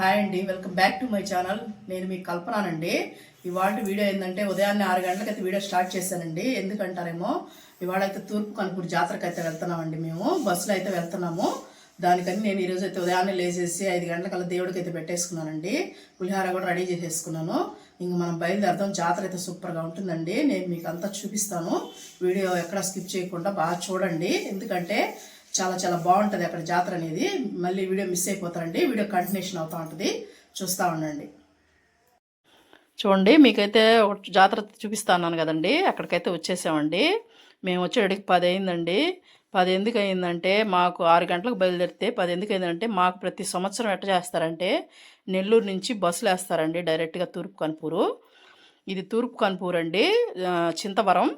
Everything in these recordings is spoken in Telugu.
హాయ్ అండి welcome back to my channel. నేను మీకు కల్పనానండి. ఇవాళ వీడియో ఏంటంటే ఉదయాన్నే ఆరు గంటలకైతే వీడియో స్టార్ట్ చేశానండి. ఎందుకంటారేమో ఇవాళ అయితే తూర్పు కనుపూర్ జాతరకు అయితే వెళ్తున్నామండి మేము. బస్సులో అయితే వెళ్తున్నాము. దానికని నేను ఈరోజు అయితే ఉదయాన్నే లేచేసి ఐదు గంటలకల్లా దేవుడికి అయితే పెట్టేసుకున్నానండి. పులిహార కూడా రెడీ చేసేసుకున్నాను. ఇంక మనం బయలుదేరదాం. జాతర అయితే సూపర్గా ఉంటుందండి. నేను మీకు అంతా చూపిస్తాను. వీడియో ఎక్కడ స్కిప్ చేయకుండా బాగా చూడండి. ఎందుకంటే చాలా చాలా బాగుంటుంది అక్కడ జాతర అనేది. మళ్ళీ వీడియో మిస్ అయిపోతారండి. వీడియో కంటిన్యూషన్ అవుతూ ఉంటుంది. చూస్తూ ఉండండి. చూడండి మీకైతే జాతర చూపిస్తాను కదండి. అక్కడికైతే వచ్చేసామండి. మేము వచ్చేటికి పది అయిందండి పది ఎందుకు అయిందంటే మాకు ఆరు గంటలకు బయలుదేరితే పది ఎందుకు అయిందంటే మాకు ప్రతి సంవత్సరం ఎట్ట చేస్తారంటే నెల్లూరు నుంచి బస్సులు వేస్తారండి డైరెక్ట్గా తూర్పు కనుపూరు. ఇది తూర్పు కనుపూరు అండి చింతవరం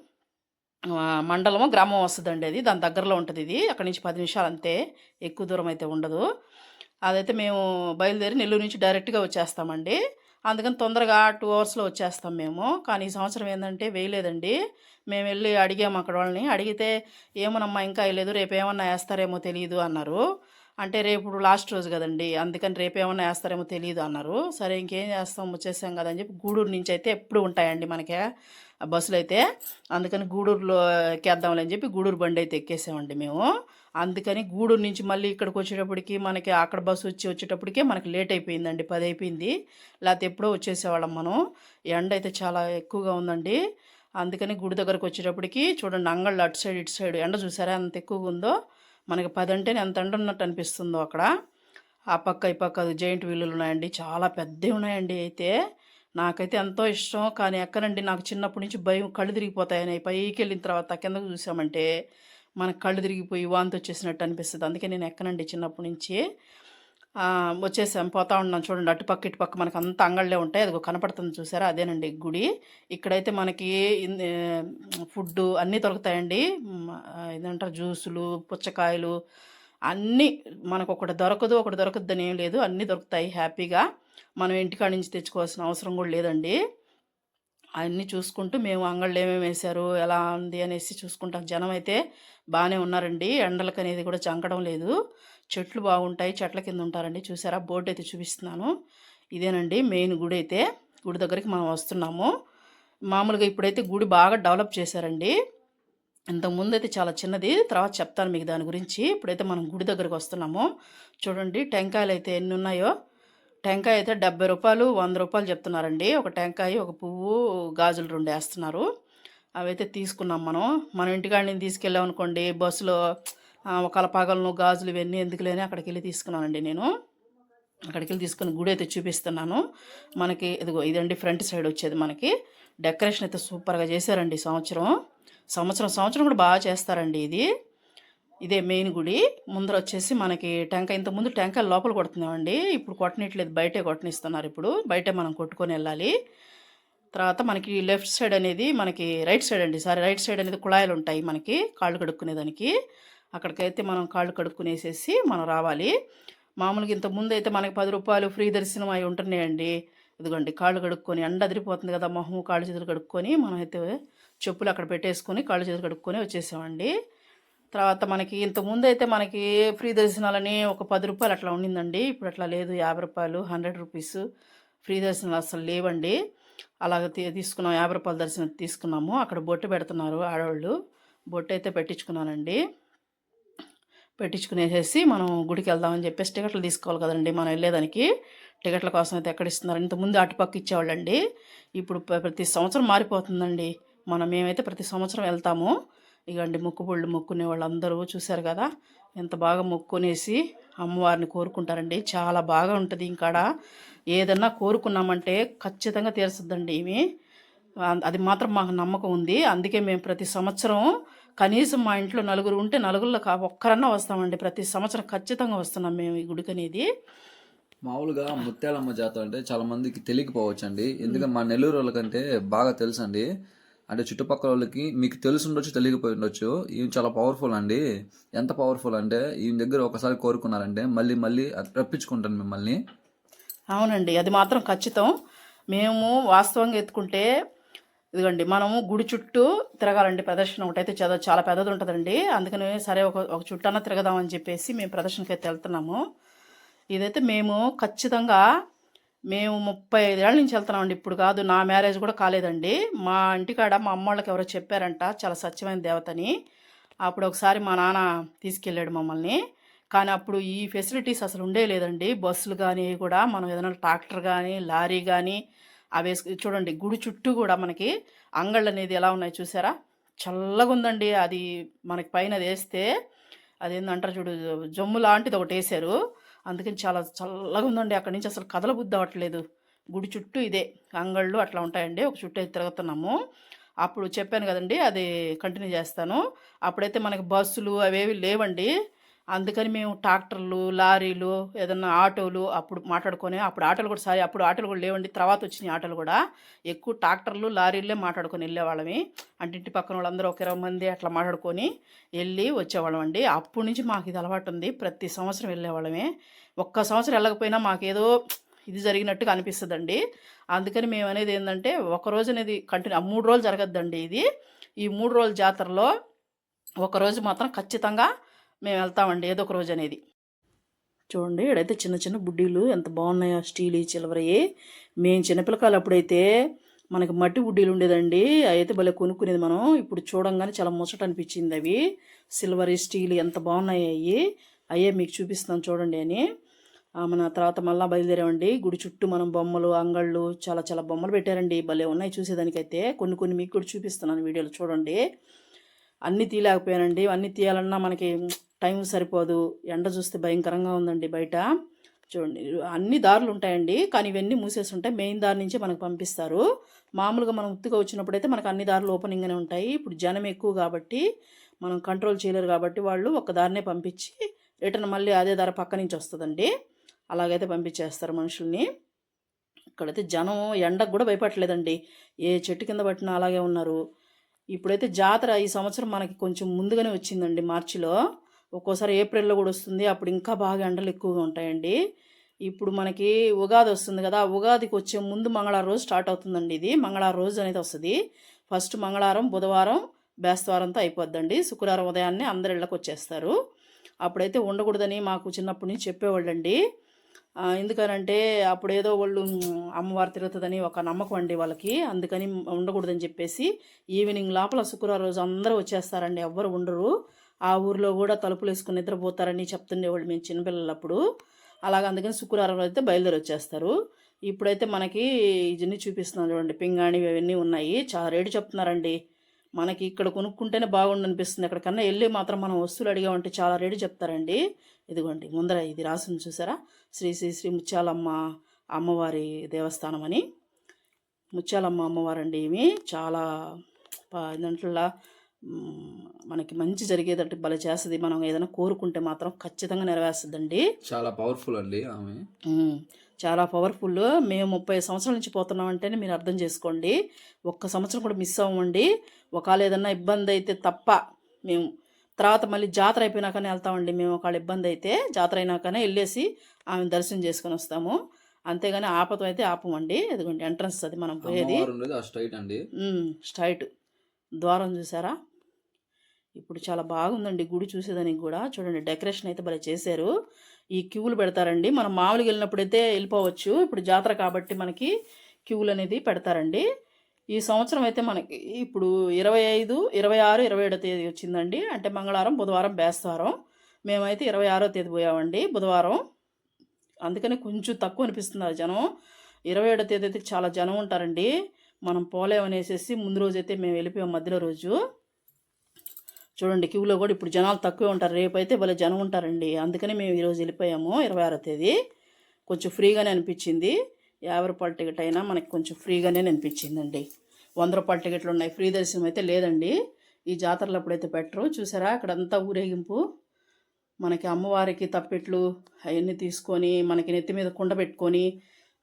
మండలము గ్రామం వస్తుందండి అది. దాని దగ్గరలో ఉంటుంది ఇది. అక్కడి నుంచి పది నిమిషాలు అంతే. ఎక్కువ దూరం అయితే ఉండదు. అదైతే మేము బయలుదేరి నెల్లూరు నుంచి డైరెక్ట్గా వచ్చేస్తామండి. అందుకని తొందరగా టూ అవర్స్లో వచ్చేస్తాం మేము. కానీ ఈ సంవత్సరం ఏంటంటే వేయలేదండి. మేము వెళ్ళి అడిగాము అక్కడ వాళ్ళని. అడిగితే ఏమోనమ్మా ఇంకా వేయలేదు రేపు ఏమన్నా వేస్తారేమో తెలియదు అన్నారు. అంటే రేపు లాస్ట్ రోజు కదండి. అందుకని రేపు ఏమన్నా వేస్తారేమో తెలియదు అన్నారు. సరే ఇంకేం చేస్తాం వచ్చేసాం కదా అని చెప్పి గూడూరు నుంచి అయితే ఎప్పుడు ఉంటాయండి మనకి. బస్సులు అయితే అందుకని గూడూరులో ఎక్కేద్దాంలే అని చెప్పి గూడూరు బండి అయితే ఎక్కేసామండి మేము. అందుకని గూడూరు నుంచి మళ్ళీ ఇక్కడికి వచ్చేటప్పటికి మనకి అక్కడ బస్సు వచ్చి వచ్చేటప్పటికే మనకి లేట్ అయిపోయిందండి పది అయిపోయింది. లేకపోతే ఎప్పుడో వచ్చేసేవాళ్ళం మనం. ఎండ అయితే చాలా ఎక్కువగా ఉందండి. అందుకని గుడి దగ్గరకు వచ్చేటప్పటికి చూడండి అంగళ్ళు అటు సైడ్ ఇటు సైడ్ ఎండ చూసారా ఎంత ఎక్కువగా ఉందో? మనకి పది అంటేనే ఎంత ఎండ ఉన్నట్టు అనిపిస్తుందో అక్కడ. ఆ పక్క ఈ పక్క జైంట్ వీళ్ళు ఉన్నాయండి చాలా పెద్దవి ఉన్నాయండి అయితే. నాకైతే ఎంతో ఇష్టం. కానీ ఎక్కనండి నాకు చిన్నప్పటి నుంచి భయం కళ్ళు తిరిగిపోతాయని. పైకి వెళ్ళిన తర్వాత కిందకు చూసామంటే మనకు కళ్ళు తిరిగిపోయి వాంతి వచ్చేసినట్టు అనిపిస్తుంది. అందుకే నేను ఎక్కనండి చిన్నప్పటి నుంచి. వచ్చేసాం. పోతా ఉన్నాం చూడండి. అటుపక్క ఇటుపక్క మనకు అంత అంగళ్ళే ఉంటాయి. అది కనపడుతుంది చూసారా? అదేనండి గుడి. ఇక్కడైతే మనకి ఫుడ్ అన్నీ దొరుకుతాయండి. మ్, ఏదంటారు జ్యూసులు పుచ్చకాయలు అన్నీ మనకు ఒకటి దొరకదు ఒకటి దొరకద్దని ఏం లేదు. అన్నీ దొరుకుతాయి హ్యాపీగా. మనం ఇంటికాడ నుంచి తెచ్చుకోవాల్సిన అవసరం కూడా లేదండి. అన్నీ చూసుకుంటూ మేము అంగళ్ళు ఏమేమి వేశారు ఎలా ఉంది అనేసి చూసుకుంటాం. జనం అయితే బాగానే ఉన్నారండి. ఎండలకు అనేది కూడా చంకడం లేదు. చెట్లు బాగుంటాయి. చెట్ల కింద ఉంటారండి. చూసారా? బోర్డు అయితే చూపిస్తున్నాను. ఇదేనండి మెయిన్ గుడి అయితే. గుడి దగ్గరికి మనం వస్తున్నాము. మామూలుగా ఇప్పుడైతే గుడి బాగా డెవలప్ చేశారండి. ఇంతకుముందు అయితే చాలా చిన్నది తర్వాత చెప్తాను మీకు దాని గురించి. ఇప్పుడైతే మనం గుడి దగ్గరకు వస్తున్నాము. చూడండి టెంకాయలు అయితే ఎన్ని ఉన్నాయో టెంకాయ అయితే డెబ్బై రూపాయలు వంద రూపాయలు చెప్తున్నారండి. ఒక టెంకాయ ఒక పువ్వు గాజులు రెండు వేస్తున్నారు. అవైతే తీసుకున్నాం మనం. మన ఇంటికాడ నుంచి తీసుకెళ్ళాం అనుకోండి బస్సులో ఒకళ్ళ పగలను గాజులు ఇవన్నీ ఎందుకులేని అక్కడికి వెళ్ళి తీసుకున్నానండి నేను. అక్కడికి వెళ్ళి తీసుకుని గుడి అయితే చూపిస్తున్నాను. మనకి ఇదిగో ఇదండి ఫ్రంట్ సైడ్ వచ్చేది మనకి. డెకరేషన్ అయితే సూపర్గా చేశారండి సంవత్సరం. సంవత్సరం సంవత్సరం కూడా బాగా చేస్తారండి ఇది. ఇదే మెయిన్ గుడి. ముందర వచ్చేసి మనకి టెంకాయ ఇంతకుముందు టెంకాయ లోపల కొడుతున్నామండి. ఇప్పుడు కొట్టనిట్లేదు బయటే కొట్టనిస్తున్నారు ఇప్పుడు. బయటే మనం కొట్టుకొని వెళ్ళాలి. తర్వాత మనకి లెఫ్ట్ సైడ్ అనేది మనకి రైట్ సైడ్ అండి. సారీ రైట్ సైడ్ అనేది కుళాయిలు ఉంటాయి మనకి కాళ్ళు కడుక్కునేదానికి అక్కడికైతే మనం కాళ్ళు కడుక్కునేసేసి మనం రావాలి. మామూలుగా ఇంత ముందు అయితే మనకి పది రూపాయలు ఫ్రీ దర్శనం అవి ఉంటున్నాయండి. ఇదిగోండి కాళ్ళు కడుక్కొని ఎండ అదిరిపోతుంది కదా మొహం కాళ్ళు చేతులు కడుక్కొని మనం అయితే చెప్పులు అక్కడ పెట్టేసుకొని కాళ్ళు చేతులు కడుక్కొని వచ్చేసామండి. తర్వాత మనకి ఇంతకుముందు అయితే మనకి ఫ్రీ దర్శనాలని ఒక పది రూపాయలు అట్లా ఉండిందండి. ఇప్పుడు అట్లా లేదు. యాభై రూపాయలు హండ్రెడ్ రూపీస్ ఫ్రీ దర్శనాలు అసలు లేవండి. అలాగ తీ- తీసుకున్నాం. యాభై రూపాయల దర్శనం తీసుకున్నాము. అక్కడ బొట్టు పెడుతున్నారు ఆడవాళ్ళు. బొట్టు అయితే పెట్టించుకున్నానండి. పెట్టించుకునేసేసి మనం గుడికి వెళ్దామని చెప్పేసి టికెట్లు తీసుకోవాలి కదండి మనం వెళ్ళేదానికి. టికెట్ల కోసం అయితే ఎక్కడ ఇస్తున్నారు ఇంతకుముందు అటుపక్క ఇచ్చేవాళ్ళండి. ఇప్పుడు ప్రతి సంవత్సరం మారిపోతుందండి. మనం మేమైతే ప్రతి సంవత్సరం వెళ్తాము. ఇగండి మొక్కుబళ్ళు మొక్కునే వాళ్ళందరూ చూశారు కదా? ఎంత బాగా మొక్కునేసి అమ్మవారిని కోరుకుంటారండి. చాలా బాగా ఉంటుంది ఇంకాడ. ఏదన్నా కోరుకున్నామంటే ఖచ్చితంగా తీరుస్తుందండి ఇవి అది మాత్రం మాకు నమ్మకం ఉంది. అందుకే మేము ప్రతి సంవత్సరం కనీసం మా ఇంట్లో నలుగురు ఉంటే నలుగురిలో ఒక్కరన్నా వస్తామండి. ప్రతి సంవత్సరం ఖచ్చితంగా వస్తున్నాం మేము ఈ గుడికి అనేది. మామూలుగా ముత్యాలమ్మ జాతర అంటే చాలా మందికి తెలియకపోవచ్చు అండి ఎందుకంటే మా నెల్లూరు వాళ్ళకంటే బాగా తెలుసు అండి అంటే చుట్టుపక్కల వాళ్ళకి మీకు తెలిసి ఉండొచ్చు తెలియకపోయి ఉండొచ్చు. ఈయన చాలా పవర్ఫుల్ అండి. ఎంత పవర్ఫుల్ అంటే ఈయన దగ్గర ఒకసారి కోరుకున్నారంటే మళ్ళీ మళ్ళీ రప్పించుకుంటాను మిమ్మల్ని. అవునండి. అది మాత్రం ఖచ్చితం. మేము వాస్తవంగా ఎత్తుకుంటే ఇదిగండి మనము గుడి చుట్టూ తిరగాలండి ప్రదర్శన ఒకటైతే చద చాలా పెద్దది ఉంటుందండి. అందుకని సరే ఒక ఒక చుట్టన్నా తిరగదామని చెప్పేసి మేము ప్రదర్శనకి అయితే వెళ్తున్నాము. ఇదైతే మేము ఖచ్చితంగా మేము ముప్పై ఐదేళ్ళ నుంచి వెళ్తున్నామండి. ఇప్పుడు కాదు నా మ్యారేజ్ కూడా కాలేదండి. మా ఇంటికాడ మా అమ్మ వాళ్ళకి ఎవరో చెప్పారంట చాలా సత్యమైన దేవతని. అప్పుడు ఒకసారి మా నాన్న తీసుకెళ్ళాడు మమ్మల్ని. కానీ అప్పుడు ఈ ఫెసిలిటీస్ అసలు ఉండే లేదండి. బస్సులు కానీ కూడా మనం ఏదైనా ట్రాక్టర్ కానీ లారీ కానీ అవి చూడండి గుడి చుట్టూ కూడా మనకి అంగళ్ళు అనేది ఎలా ఉన్నాయి చూసారా? చల్లగా ఉందండి. అది మనకి పైన అది వేస్తే అదేందంటారు చూడు జమ్ము లాంటిది ఒకటి వేసారు అందుకని చాలా చల్లగా ఉందండి. అక్కడి నుంచి అసలు కదల బుద్ధి అవ్వట్లేదు. గుడి చుట్టూ ఇదే అంగళ్ళు అట్లా ఉంటాయండి. ఒక చుట్టూ అయితే తిరుగుతున్నాము. అప్పుడు చెప్పాను కదండి అది కంటిన్యూ చేస్తాను. అప్పుడైతే మనకి బస్సులు అవేవి లేవండి. అందుకని మేము ట్రాక్టర్లు లారీలు ఏదన్నా ఆటోలు అప్పుడు మాట్లాడుకొని అప్పుడు ఆటోలు కూడా సారీ అప్పుడు ఆటోలు కూడా లేవండి. తర్వాత వచ్చినాయి ఆటోలు కూడా. ఎక్కువ ట్రాక్టర్లు లారీలే మాట్లాడుకొని వెళ్ళేవాళ్ళమి. అంటే ఇంటి పక్కన వాళ్ళందరూ ఒక ఇరవై మంది అట్లా మాట్లాడుకొని వెళ్ళి వచ్చేవాళ్ళం అండి. అప్పటి నుంచి మాకు ఇది అలవాటు ఉంది. ప్రతి సంవత్సరం వెళ్ళేవాళ్ళమే. ఒక్క సంవత్సరం వెళ్ళకపోయినా మాకేదో ఇది జరిగినట్టుగా అనిపిస్తుందండి. అందుకని మేము అనేది ఏంటంటే ఒక రోజు అనేది కంటిన్యూ మూడు రోజులు జరగద్దండి ఇది. ఈ మూడు రోజుల జాతరలో ఒక రోజు మాత్రం ఖచ్చితంగా మేము వెళ్తామండి ఏదో ఒక రోజు అనేది. చూడండి ఇక్కడైతే చిన్న చిన్న బుడ్డీలు ఎంత బాగున్నాయో స్టీల్ చిలవరయ్యి మేము చిన్నపిల్లకాయలు అప్పుడైతే మనకి మట్టి బుడ్డీలు ఉండేదండి. అయితే భలే కొనుక్కునేది మనం. ఇప్పుడు చూడంగానే చాలా ముచ్చట అనిపించింది అవి. సిల్వర్ స్టీల్ ఎంత బాగున్నాయి అవి అయ్యే మీకు చూపిస్తాను చూడండి అని. మన తర్వాత మళ్ళీ బయలుదేరామండి. గుడి చుట్టూ మనం బొమ్మలు అంగళ్ళు చాలా చాలా బొమ్మలు పెట్టారండి. భలే ఉన్నాయి చూసేదానికైతే. కొన్ని కొన్ని మీకు కూడా చూపిస్తున్నాను వీడియోలు చూడండి. అన్నీ తీయలేకపోయానండి. అన్నీ తీయాలన్నా మనకి టైం సరిపోదు ఎండ చూస్తే భయంకరంగా ఉందండి బయట. చూడండి అన్ని దారులు ఉంటాయండి కానీ ఇవన్నీ మూసేసి ఉంటాయి. మెయిన్ దారి నుంచే మనకు పంపిస్తారు. మామూలుగా మనం ఉత్తుగా వచ్చినప్పుడైతే మనకు అన్ని దారులు ఓపెనింగ్గానే ఉంటాయి. ఇప్పుడు జనం ఎక్కువ కాబట్టి మనం కంట్రోల్ చేయలేరు కాబట్టి వాళ్ళు ఒక దారినే పంపించి రిటర్న్ మళ్ళీ అదే దారి పక్క నుంచి వస్తుందండి. అలాగైతే పంపించేస్తారు మనుషుల్ని. ఇక్కడైతే జనం ఎండకు కూడా భయపడలేదండి ఏ చెట్టు కింద పట్టినా అలాగే ఉన్నారు. ఇప్పుడైతే జాతర ఈ సంవత్సరం మనకి కొంచెం ముందుగానే వచ్చిందండి మార్చిలో. ఒక్కోసారి ఏప్రిల్లో కూడా వస్తుంది. అప్పుడు ఇంకా బాగా ఎండలు ఎక్కువగా ఉంటాయండి. ఇప్పుడు మనకి ఉగాది వస్తుంది కదా ఉగాదికి వచ్చే ముందు మంగళవారం రోజు స్టార్ట్ అవుతుందండి ఇది. మంగళవారం రోజు అనేది వస్తుంది. ఫస్ట్ మంగళవారం బుధవారం బేస్తవారంతో అయిపోద్దండి. శుక్రవారం ఉదయాన్నే అందరు ఇళ్ళకి వచ్చేస్తారు. అప్పుడైతే ఉండకూడదని మాకు చిన్నప్పటి నుంచి చెప్పేవాళ్ళండి. ఎందుకనంటే అప్పుడు ఏదో వాళ్ళు అమ్మవారు తిరుగుతుందని ఒక నమ్మకం అండి వాళ్ళకి. అందుకని ఉండకూడదని చెప్పేసి ఈవినింగ్ లోపల శుక్రవారం రోజు అందరూ వచ్చేస్తారండి. ఎవ్వరు ఉండరు. ఆ ఊర్లో కూడా తలుపులు వేసుకుని నిద్రపోతారని చెప్తుండేవాళ్ళు మేము చిన్నపిల్లలప్పుడు. అలాగ అందుకని శుక్రవారం అయితే బయలుదేరి వచ్చేస్తారు ఇప్పుడైతే మనకి ఇవన్నీ చూపిస్తున్నాం చూడండి పింగాణి ఇవన్నీ ఉన్నాయి. చాలా రేటు చెప్తున్నారండి. మనకి ఇక్కడ కొనుక్కుంటేనే బాగుండు అనిపిస్తుంది ఎక్కడికన్నా వెళ్ళి మాత్రం మనం వస్తువులు అడిగామంటే చాలా రేటు చెప్తారండి. ఇదిగోండి ముందర ఇది రాసింది చూసారా? శ్రీ శ్రీ శ్రీ ముత్యాలమ్మ అమ్మవారి దేవస్థానం అని. ముత్యాలమ్మ అమ్మవారు అండి ఇవి. చాలా ప- దాంట్లో మనకి మంచి జరిగేటట్టు భలే చేస్తుంది. మనం ఏదైనా కోరుకుంటే మాత్రం ఖచ్చితంగా నెరవేరుస్తుందండి. చాలా పవర్ఫుల్ అండి ఆమె. చాలా పవర్ఫుల్ మేము ముప్పై సంవత్సరాల నుంచి పోతున్నాం అంటేనే మీరు అర్థం చేసుకోండి. ఒక్క సంవత్సరం కూడా మిస్ అవ్వమండి. ఒకవేళ ఏదన్నా ఇబ్బంది అయితే తప్ప మేము తర్వాత మళ్ళీ జాతర అయిపోయినాకనే వెళ్తామండి. మేము ఒకవేళ ఇబ్బంది అయితే జాతర అయినాకనే వెళ్ళేసి ఆమె దర్శనం చేసుకొని వస్తాము. అంతేగాని ఆపతం అయితే ఆపమండి. ఇదిగోండి ఎంట్రన్స్ అది మనం పోయేది. స్ట్రైట్ ద్వారం చూసారా? ఇప్పుడు చాలా బాగుందండి గుడి చూసేదానికి కూడా. చూడండి డెకరేషన్ అయితే భలే చేశారు. ఈ క్యూలు పెడతారండి. మనం మామూలుగా వెళ్ళినప్పుడైతే వెళ్ళిపోవచ్చు. ఇప్పుడు జాతర కాబట్టి మనకి క్యూలు అనేది పెడతారండి. ఈ సంవత్సరం అయితే మనకి ఇప్పుడు ఇరవై ఐదు ఇరవై ఆరు ఇరవై ఏడో తేదీ వచ్చిందండి. అంటే మంగళవారం బుధవారం బేస్తవారం. మేమైతే ఇరవై ఆరో తేదీ పోయామండి బుధవారం. అందుకని కొంచెం తక్కువ అనిపిస్తున్నారు జనం. ఇరవై ఏడో తేదీ అయితే చాలా జనం ఉంటారండి. మనం పోలేమనేసేసి ముందు రోజు అయితే మేము వెళ్ళిపోయాం మధ్యలో రోజు. చూడండి క్యూలో కూడా ఇప్పుడు జనాలు తక్కువే ఉంటారు. రేపు అయితే భలే జనం ఉంటారండి. అందుకని మేము ఈరోజు వెళ్ళిపోయాము ఇరవై ఆరో తేదీ. కొంచెం ఫ్రీగానే అనిపించింది. యాభై రూపాయల టికెట్ అయినా మనకి కొంచెం ఫ్రీగానే అనిపించిందండి. వంద రూపాయల టికెట్లు ఉన్నాయి. ఫ్రీ దర్శనం అయితే లేదండి. ఈ జాతరలో అప్పుడైతే పెట్టరు చూసారా? అక్కడంతా ఊరేగింపు. మనకి అమ్మవారికి తప్పెట్లు అవన్నీ తీసుకొని మనకి నెత్తి మీద కుండ పెట్టుకొని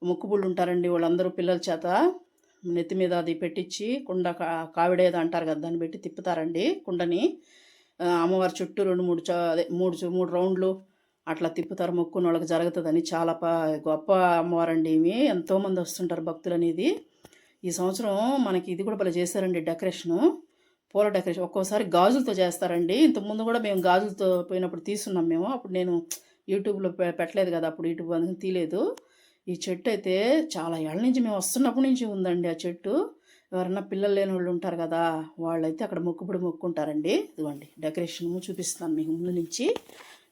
ముక్కుబుళ్ళు ఉంటారండి వాళ్ళందరూ పిల్లల చేత. నెత్తి మీద అది పెట్టించి కుండ కా- కావిడేదో అంటారు కదా దాన్ని పెట్టి తిప్పుతారండి కుండని. అమ్మవారి చుట్టూ రెండు మూడు అదే మూడు మూడు రౌండ్లు అట్లా తిప్పుతారు మొక్కున్న వాళ్ళకి జరుగుతుందని. చాలా గొప్ప అమ్మవారండి ఇవి. ఎంతోమంది వస్తుంటారు భక్తులు అనేది ఈ సంవత్సరం మనకి ఇది కూడా భలే చేశారండి డెకరేషను. పూల డెకరేషన్ ఒక్కోసారి గాజులతో చేస్తారండి. ఇంతకుముందు కూడా మేము గాజులతో పోయినప్పుడు తీసున్నాం మేము. అప్పుడు నేను యూట్యూబ్లో పె- పెట్టలేదు కదా అప్పుడు యూట్యూబ్ అందుకని తీయలేదు ఈ చెట్టు అయితే చాలా ఏళ్ళ నుంచి మేము వస్తున్నప్పటి నుంచి ఉందండి ఆ చెట్టు. ఎవరన్నా పిల్లలు లేని వాళ్ళు ఉంటారు కదా వాళ్ళైతే అక్కడ మొక్కుబడి మొక్కుంటారండి. ఇదిగోండి డెకరేషన్ చూపిస్తున్నాను మీకు ముందు నుంచి.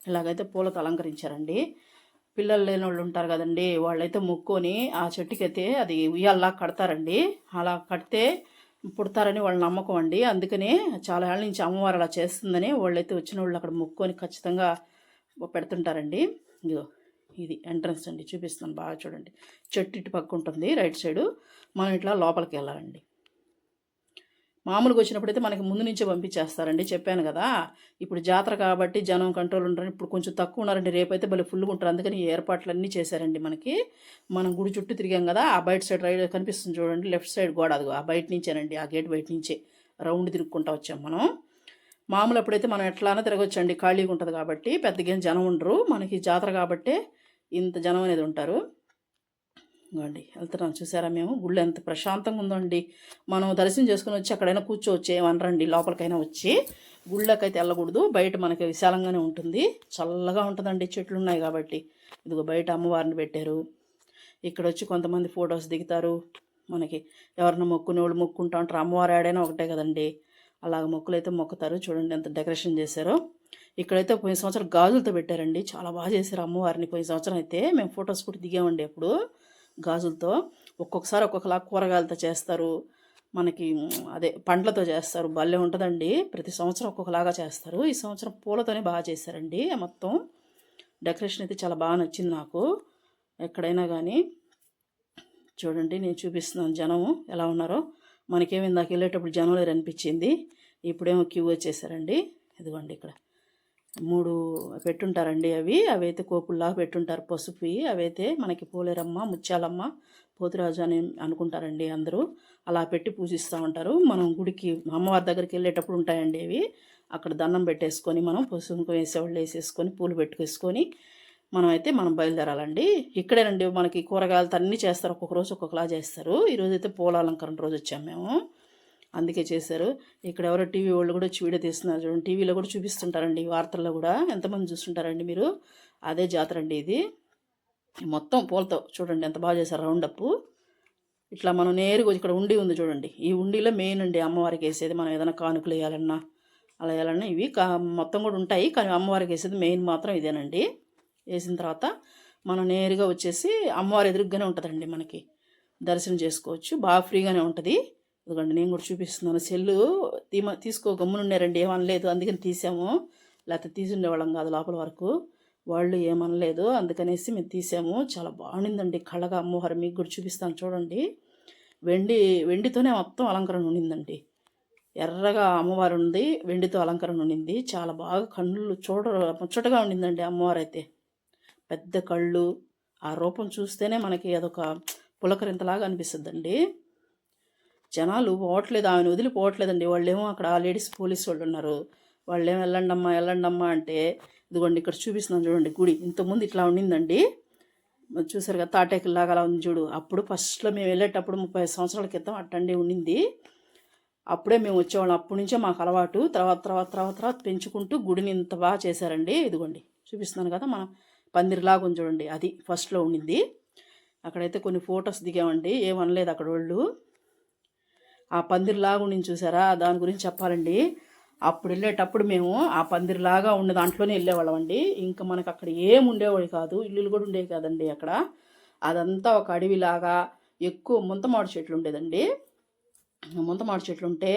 ఇలాగైతే పూలతో అలంకరించారండి. పిల్లలు లేని వాళ్ళు ఉంటారు కదండి వాళ్ళైతే మొక్కుని ఆ చెట్టుకైతే అది ఉయ్యాల్లా కడతారండి. అలా కడితే పుడతారని వాళ్ళ నమ్మకం అండి. అందుకనే చాలా ఏళ్ళ నుంచి అమ్మవారు అలా చేస్తుందని వాళ్ళైతే వచ్చిన వాళ్ళు అక్కడ మొక్కుని ఖచ్చితంగా పెడుతుంటారండి. ఇదిగో ఇది ఎంట్రన్స్ అండి చూపిస్తాను బాగా చూడండి. చెట్టు ఇటు పక్క ఉంటుంది రైట్ సైడు. మనం ఇట్లా లోపలికి వెళ్ళాలండి. మామూలుగా వచ్చినప్పుడైతే మనకి ముందు నుంచే పంపించేస్తారండి చెప్పాను కదా. ఇప్పుడు జాతర కాబట్టి జనం కంట్రోల్ ఉంటారని ఇప్పుడు కొంచెం తక్కువ ఉన్నారండి. రేపైతే భలే ఫుల్గా ఉంటారు. అందుకని ఈ ఏర్పాట్లన్నీ చేశారండి మనకి. మనం గుడి చుట్టూ తిరిగాం కదా ఆ బయట సైడ్ రైట్ కనిపిస్తుంది చూడండి. లెఫ్ట్ సైడ్ గోడ అదిగో ఆ బయట నుంచేనండి ఆ గేట్ బయట నుంచే. రౌండ్ తిరుక్కుంటా వచ్చాం మనం. మామూలు అప్పుడైతే మనం ఎట్లానో తిరగొచ్చండి. ఖాళీగా ఉంటుంది కాబట్టి పెద్దగా జనం ఉండరు. మనకి జాతర కాబట్టి ఇంత జనం అనేది ఉంటారు. అండి వెళ్తున్నాం. చూసారా మేము? గుళ్ళు ఎంత ప్రశాంతంగా ఉందండి. మనం దర్శనం చేసుకుని వచ్చి ఎక్కడైనా కూర్చోవచ్చు ఏమనరండి? లోపలికైనా వచ్చి గుళ్ళకైతే వెళ్ళకూడదు. బయట మనకి విశాలంగానే ఉంటుంది. చల్లగా ఉంటుందండి. చెట్లు ఉన్నాయి కాబట్టి. ఇదిగో బయట అమ్మవారిని పెట్టారు. ఇక్కడ వచ్చి కొంతమంది ఫొటోస్ దిగుతారు. మనకి ఎవరన్నా మొక్కుని వాళ్ళు మొక్కుంటా ఉంటారు. అమ్మవారు ఆడైనా ఒకటే కదండి. అలాగ మొక్కులు అయితే మొక్కుతారు. చూడండి ఎంత డెకరేషన్ చేశారో. ఇక్కడైతే పోయిన సంవత్సరం గాజులతో పెట్టారండి. చాలా బాగా చేశారు అమ్మవారిని. పోయిన సంవత్సరం అయితే మేము ఫొటోస్ కూడా దిగామండి అప్పుడు గాజులతో. ఒక్కొక్కసారి ఒక్కొక్కలా కూరగాయలతో చేస్తారు. మనకి అదే పండ్లతో చేస్తారు. భలే ఉంటుందండి. ప్రతి సంవత్సరం ఒక్కొక్కలాగా చేస్తారు. ఈ సంవత్సరం పూలతోనే బాగా చేశారండి. మొత్తం డెకరేషన్ అయితే చాలా బాగా నచ్చింది నాకు. ఎక్కడైనా కానీ చూడండి నేను చూపిస్తున్నాను జనము ఎలా ఉన్నారో. మనకేమి ఇందాక వెళ్ళేటప్పుడు జనం లేరు అనిపించింది ఇప్పుడేమో క్యూ వచ్చేసారండి. ఇదిగోండి ఇక్కడ. మూడు పెట్టుంటారండి అవి. అవైతే కోకుల్లాగా పెట్టుంటారు. పసుపు అవైతే మనకి పోలేరమ్మ ముత్యాలమ్మ పోతురాజు అని అనుకుంటారండి అందరూ. అలా పెట్టి పూజిస్తూ ఉంటారు. మనం గుడికి అమ్మవారి దగ్గరికి వెళ్ళేటప్పుడు ఉంటాయండి అవి అక్కడ దండం పెట్టేసుకొని మనం పసుపు వేసేవాళ్ళు వేసేసుకొని పూలు పెట్టుకేసుకొని మనం అయితే మనం బయలుదేరాలండి. ఇక్కడేనండి మనకి కూరగాయలతో అన్నీ చేస్తారు. ఒక్కొక్క రోజు ఒక్కొక్కలా చేస్తారు. ఈరోజైతే పూల అలంకరణ రోజు వచ్చాం మేము. అందుకే చేశారు. ఇక్కడ ఎవరో టీవీ వాళ్ళు కూడా వచ్చి వీడియో తీస్తున్నారు చూడండి. టీవీలో కూడా చూపిస్తుంటారండి ఈ వార్తల్లో కూడా. ఎంతమంది చూస్తుంటారండి మీరు? అదే జాతర అండి ఇది. మొత్తం పూలతో చూడండి ఎంత బాగా చేశారు రౌండ్ అప్ ఇట్లా మనం నేరుగా ఇక్కడ ఉండి ఉంది చూడండి. ఈ ఉండిలో మెయిన్ అండి అమ్మవారికి వేసేది. మనం ఏదైనా కానుకలు వేయాలన్నా అలా వేయాలన్నా ఇవి కా మొత్తం కూడా ఉంటాయి. కానీ అమ్మవారికి వేసేది మెయిన్ మాత్రం ఇదేనండి. వేసిన తర్వాత మనం నేరుగా వచ్చేసి అమ్మవారి ఎదురుగానే ఉంటుందండి మనకి. దర్శనం చేసుకోవచ్చు. బాగా ఫ్రీగానే ఉంటుంది. ఇదిగోండి నేను కూడా చూపిస్తున్నాను. సెల్లు తీమ తీసుకో గమ్మునున్నారండి ఏమనలేదు. అందుకని తీసాము. లేకపోతే తీసుండేవాళ్ళం కాదు లోపల వరకు. వాళ్ళు ఏమనలేదు. అందుకనేసి మేము తీసాము. చాలా బాగుండిందండి కళ్ళగా అమ్మవారు మీకు కూడా చూపిస్తాను చూడండి. వెండి వెండితోనే మొత్తం అలంకరణ ఉండిందండి. ఎర్రగా అమ్మవారు ఉంది వెండితో అలంకరణ ఉండింది. చాలా బాగా కళ్ళు చూడ ముచ్చటగా ఉండిందండి అమ్మవారు అయితే. పెద్ద కళ్ళు. ఆ రూపం చూస్తేనే మనకి అదొక పులకరింతలాగా అనిపిస్తుందండి. జనాలు పోవట్లేదు ఆమెను వదిలిపోవట్లేదండి. వాళ్ళేమో అక్కడ లేడీస్ పోలీస్ వాళ్ళు ఉన్నారు. వాళ్ళేమో వెళ్ళండమ్మా వెళ్ళండమ్మా అంటే ఇదిగోండి ఇక్కడ చూపిస్తున్నాను చూడండి గుడి. ఇంతకుముందు ఇట్లా ఉండిందండి. మరి చూసారు కదా తాటేకుల్లాగా అలా ఉంది చూడు. అప్పుడు ఫస్ట్లో మేము వెళ్ళేటప్పుడు ముప్పై సంవత్సరాల క్రితం అట్టండి ఉండింది. అప్పుడే మేము వచ్చేవాళ్ళం. అప్పటి నుంచే మాకు అలవాటు. తర్వాత తర్వాత తర్వాత తర్వాత పెంచుకుంటూ గుడిని ఇంత బాగా చేశారండి. ఇదిగోండి చూపిస్తున్నాను కదా మనం పందిరిలాగా ఉంది చూడండి. అది ఫస్ట్లో ఉండింది. అక్కడైతే కొన్ని ఫొటోస్ దిగామండి. ఏమనలేదు అక్కడ వాళ్ళు. ఆ పందిరిలాగా ఉండింది చూసారా? దాని గురించి చెప్పాలండి. అప్పుడు వెళ్ళేటప్పుడు మేము ఆ పందిరిలాగా ఉన్న దాంట్లోనే వెళ్ళేవాళ్ళం అండి. ఇంకా మనకు అక్కడ ఏం ఉండేవాడు కాదు. ఇల్లులు కూడా ఉండేవి కాదండి అక్కడ. అదంతా ఒక అడవిలాగా ఎక్కువ ముంతమాడు చెట్లు ఉండేదండి. ముంతమాడు చెట్లు ఉంటే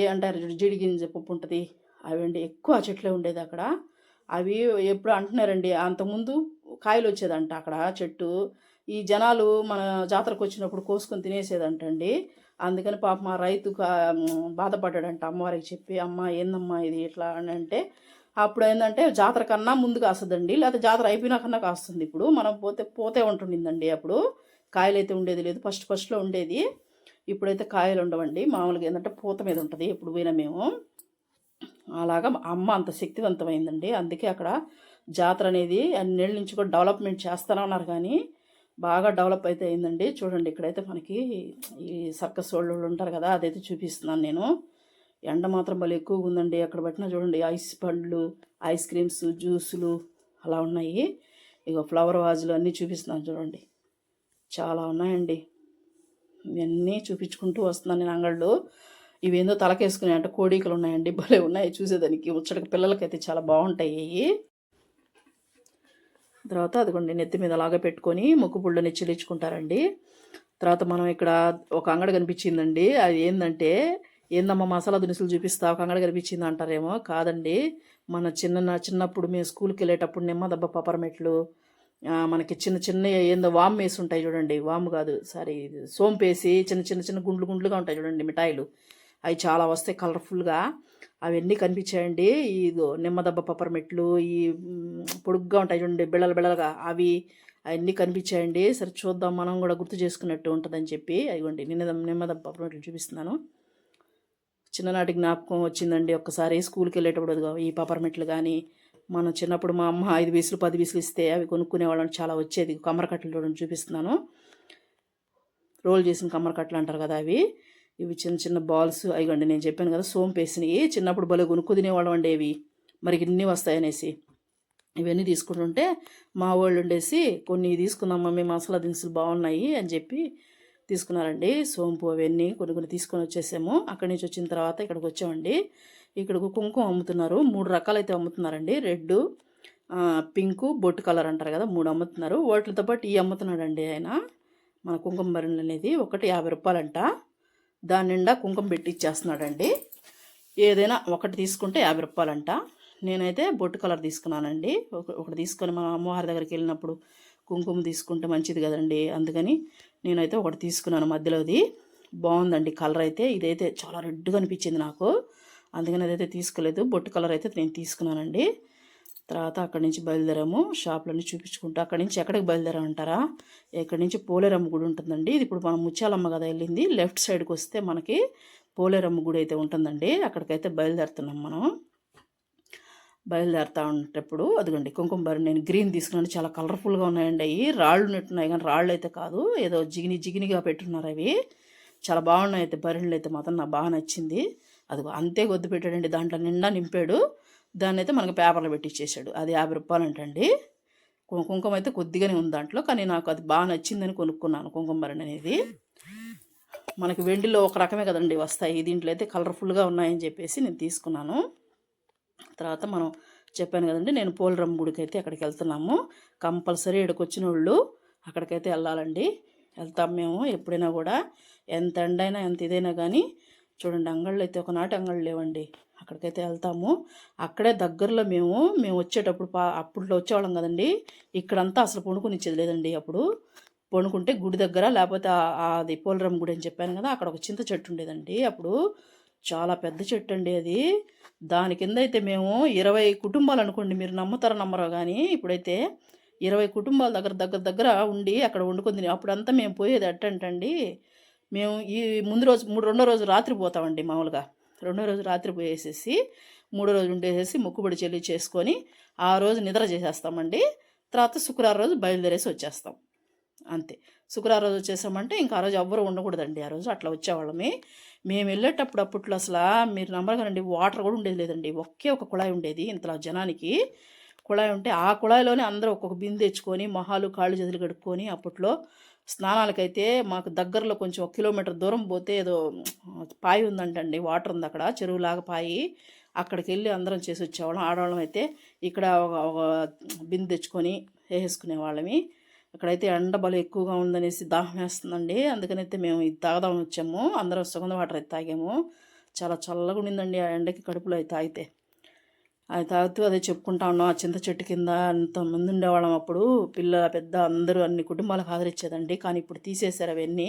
ఏ అంటారు జిడిగింజ పప్పు ఉంటుంది. అవండి ఎక్కువ చెట్లే ఉండేది అక్కడ. అవి ఎప్పుడు అంటున్నారండి అంతకుముందు కాయలు వచ్చేదంట అక్కడ చెట్టు. ఈ జనాలు మన జాతరకు వచ్చినప్పుడు కోసుకొని తినేసేదంటండి. అందుకని పాప మా రైతు కా- బాధపడ్డాడంట అమ్మవారికి చెప్పి అమ్మ ఏందమ్మా ఇది ఇట్లా? అని అంటే అప్పుడు ఏంటంటే జాతర కన్నా ముందు కాస్తుందండి. లేకపోతే జాతర అయిపోయినాకన్నా కాస్తుంది ఇప్పుడు. మనం పోతే పోతే ఉంటుండిందండి అప్పుడు. కాయలు అయితే ఉండేది లేదు. ఫస్ట్ ఫస్ట్లో ఉండేది. ఇప్పుడైతే కాయలు ఉండవండి. మామూలుగా ఏంటంటే పూత మీద ఉంటుంది. ఎప్పుడు పోయినా మేము. అలాగా అమ్మ అంత శక్తివంతమైందండి. అందుకే అక్కడ జాతర అనేది అన్నేళ్ళ నుంచి కూడా డెవలప్మెంట్ చేస్తూనే ఉన్నారు కానీ బాగా డెవలప్ అయితే అయిందండి. చూడండి ఇక్కడైతే మనకి ఈ సర్కస్ వాళ్ళు ఉంటారు కదా అదైతే చూపిస్తున్నాను నేను. ఎండ మాత్రం భలే ఎక్కువగా ఉందండి. అక్కడ పట్టిన చూడండి ఐస్ పండ్లు ఐస్ క్రీమ్స్ జ్యూసులు అలా ఉన్నాయి. ఇగో ఫ్లవర్ వాజులు అన్నీ చూపిస్తున్నాను చూడండి. చాలా ఉన్నాయండి. ఇవన్నీ చూపించుకుంటూ వస్తున్నాను నేను అంగళ్ళు. ఇవేందో తలకేసుకున్నాయి అంటే కోడికలు ఉన్నాయండి. భలే ఉన్నాయి చూసేదానికి. ముచ్చటకి పిల్లలకైతే చాలా బాగుంటాయి తర్వాత అదిగోండి నెత్తి మీద అలాగే పెట్టుకొని ముక్కు పుళ్ళని చెల్లించుకుంటారండి. తర్వాత మనం ఇక్కడ ఒక అంగడి కనిపించిందండి. అది ఏంటంటే ఏందమ్మా మసాలా దినుసులు చూపిస్తా ఒక అంగడి కనిపించింది అంటారేమో? కాదండి. మన చిన్న చిన్నప్పుడు మేము స్కూల్కి వెళ్ళేటప్పుడు నిమ్మదబ్బ పపరమెట్లు మనకి చిన్న చిన్న ఏందో వామ్ వేసి ఉంటాయి చూడండి. వామ్ కాదు సారీ సోంపేసి చిన్న చిన్న చిన్న గుండ్లు గుండ్లుగా ఉంటాయి చూడండి మిఠాయిలు. అవి చాలా వస్తాయి కలర్ఫుల్గా. అవన్నీ కనిపించాయండి. ఇదో నిమ్మదబ్బ పప్పరమెట్లు ఈ పొడుగ్గా ఉంటాయి చూడండి బిళ్ళలు బిళ్ళలుగా. అవి అవన్నీ కనిపించాయండి. సరే చూద్దాం మనం కూడా గుర్తు చేసుకున్నట్టు ఉంటుందని చెప్పి. అదిగోండి నిన్న నిమ్మదబ్బ పప్పరమెట్లు చూపిస్తున్నాను. చిన్ననాటి జ్ఞాపకం వచ్చిందండి. ఒక్కసారి స్కూల్కి వెళ్ళేటప్పుడు ఈ ఈ పప్పరమెట్లు కానీ మనం చిన్నప్పుడు మా అమ్మ ఐదు వీసులు పది వీసులు ఇస్తే అవి కొనుక్కునేవాళ్ళని చాలా వచ్చేది. కమ్మరకట్టలు చూడండి చూపిస్తున్నాను. రోల్ చేసిన కమ్మరకట్టలు అంటారు కదా అవి. ఇవి చిన్న చిన్న బాల్స్. అయ్యండి నేను చెప్పాను కదా సోంపు వేసినవి చిన్నప్పుడు భలే కొనుక్కు తినేవాళ్ళం అండి ఇవి. మరి ఇన్ని వస్తాయనేసి. ఇవన్నీ తీసుకుంటుంటే మా వాళ్ళు ఉండేసి కొన్ని తీసుకుందాం మమ్మీ మసాలా దినుసులు బాగున్నాయి అని చెప్పి తీసుకున్నారండి. సోంపు అవన్నీ కొన్ని కొన్ని తీసుకొని వచ్చేసాము. అక్కడి నుంచి వచ్చిన తర్వాత ఇక్కడికి వచ్చామండి. ఇక్కడ కుంకుమ అమ్ముతున్నారు. మూడు రకాలైతే అమ్ముతున్నారండి. రెడ్ పింకు బొట్టు కలర్ అంటారు కదా మూడు అమ్ముతున్నారు. వాటితో పాటు ఈ అమ్ముతున్నాడండి ఆయన. మన కుంకుమ బరిణలు అనేది ఒకటి యాభై రూపాయలంట. దాని నిండా కుంకుమ పెట్టి ఇచ్చేస్తున్నాడండి ఏదైనా ఒకటి తీసుకుంటే యాభై రూపాయలంట. నేనైతే బొట్టు కలర్ తీసుకున్నానండి. ఒక- ఒకటి తీసుకొని మా అమ్మవారి దగ్గరికి వెళ్ళినప్పుడు కుంకుమ తీసుకుంటే మంచిది కదండి. అందుకని నేనైతే ఒకటి తీసుకున్నాను మధ్యలోది. బాగుందండి కలర్ అయితే. ఇదైతే చాలా రెడ్గా అనిపించింది నాకు. అందుకని అదైతే తీసుకోలేదు. బొట్టు కలర్ అయితే నేను తీసుకున్నానండి. తర్వాత అక్కడి నుంచి బయలుదేరాము. షాపులన్నీ చూపించుకుంటూ అక్కడి నుంచి ఎక్కడికి బయలుదేరామంటారా? ఇక్కడి నుంచి పోలేరమ్మ గుడి ఉంటుందండి. ఇది ఇప్పుడు మనం ముత్యాలమ్మ కదా వెళ్ళింది. లెఫ్ట్ సైడ్కి వస్తే మనకి పోలేరమ్మ గుడి అయితే ఉంటుందండి. అక్కడికైతే బయలుదేరుతున్నాం మనం. బయలుదేరుతా ఉండేటప్పుడు అదిగండి కుంకుమ బరి నేను గ్రీన్ తీసుకున్నాను. చాలా కలర్ఫుల్గా ఉన్నాయండి అవి. రాళ్ళు నెట్టున్నాయి కానీ రాళ్ళు అయితే కాదు. ఏదో జిగిని జిగినిగా పెట్టున్నారు అవి. చాలా బాగున్నాయి అయితే బరిణలు అయితే మాత్రం నాకు బాగా నచ్చింది. అదిగో అంతే కొద్ది పెట్టాడండి. దాంట్లో నిండా నింపాడు. దాన్ని అయితే మనకు పేపర్లో పెట్టించేసాడు అది యాభై రూపాయలు అంటండి కుంకుమ అయితే కొద్దిగానే ఉంది దాంట్లో కానీ నాకు అది బాగా నచ్చిందని కొనుక్కున్నాను కుంకుమ అనేది. మనకి వెండిలో ఒక రకమే కదండి వస్తాయి. దీంట్లో అయితే కలర్ఫుల్గా ఉన్నాయని చెప్పేసి నేను తీసుకున్నాను. తర్వాత మనం చెప్పాను కదండి నేను పోలరమ్మ గుడికి అయితే అక్కడికి వెళ్తున్నాము. కంపల్సరీ ఇక్కడికి వచ్చిన వాళ్ళు అక్కడికైతే వెళ్ళాలండి. వెళ్తాం మేము ఎప్పుడైనా కూడా. ఎంత ఎండైనా ఎంత ఇదైనా కానీ చూడండి అంగళ్ళు అయితే ఒకనాటి అంగళ్ళు లేవండి. అక్కడికైతే వెళ్తాము. అక్కడే దగ్గరలో మేము మేము వచ్చేటప్పుడు పా అప్పట్లో వచ్చేవాళ్ళం కదండి. ఇక్కడంతా అసలు పొణుకునిచ్చేది లేదండి అప్పుడు. పొనుకుంటే గుడి దగ్గర లేకపోతే అది పోలరం గుడి అని చెప్పాను కదా అక్కడ ఒక చింత చెట్టు ఉండేదండి అప్పుడు. చాలా పెద్ద చెట్టు అండి అది. దాని కింద అయితే మేము ఇరవై కుటుంబాలు అనుకోండి మీరు నమ్ముతారో నమ్మరో కానీ ఇప్పుడైతే ఇరవై కుటుంబాల దగ్గర దగ్గర దగ్గర ఉండి అక్కడ వండుకుంది అప్పుడంతా మేము పోయేది అట్టంటండి. మేము ఈ ముందు రోజు మూడు రెండో రోజు రాత్రి పోతామండి మామూలుగా. రెండో రోజు రాత్రి పోయేసేసి మూడో రోజు ఉండేసేసి మొక్కుబడి చెల్లి చేసుకొని ఆ రోజు నిద్ర చేసేస్తామండి. తర్వాత శుక్రవారం రోజు బయలుదేరేసి వచ్చేస్తాం. అంతే. శుక్రవారం రోజు వచ్చేసామంటే ఇంకా ఆ రోజు ఎవ్వరు ఉండకూడదండి. ఆ రోజు అట్లా వచ్చేవాళ్ళమే. మేము వెళ్ళేటప్పుడు అప్పట్లో అసలు మీరు నమ్మరండి వాటర్ కూడా ఉండేది లేదండి. ఒకే ఒక కుళాయి ఉండేది ఇంతలా జనానికి. కుళాయి ఉంటే ఆ కుళాయిలోనే అందరూ ఒక్కొక్క బిందె తెచ్చుకొని మొహాలు కాళ్ళు చేతులు కడుక్కొని అప్పట్లో స్నానాలకైతే మాకు దగ్గరలో కొంచెం ఒక కిలోమీటర్ దూరం పోతే ఏదో పాయి ఉందంటండి వాటర్ ఉంది అక్కడ చెరువులాగా పాయి. అక్కడికి వెళ్ళి అందరం చేసి వచ్చేవాళ్ళం. ఆడవాళ్ళం అయితే ఇక్కడ ఒక ఒక బిందె తెచ్చుకొని వేసుకునే వాళ్ళమి. అక్కడైతే ఎండ బలం ఎక్కువగా ఉందనేసి దాహం వేస్తుందండి. అందుకనైతే మేము ఇది తాగదామని వచ్చాము. అందరం సుగంధ వాటర్ అయితే తాగాము. చాలా చల్లగా ఉండిందండి ఆ ఎండకి కడుపులో అయితే తాగితే. అది తాగుతూ అదే చెప్పుకుంటా ఉన్నాం ఆ చింత చెట్టు కింద అంతమంది ఉండేవాళ్ళం అప్పుడు. పిల్ల పెద్ద అందరూ అన్ని కుటుంబాలకు ఆదరించేదండి కానీ ఇప్పుడు తీసేశారు అవన్నీ.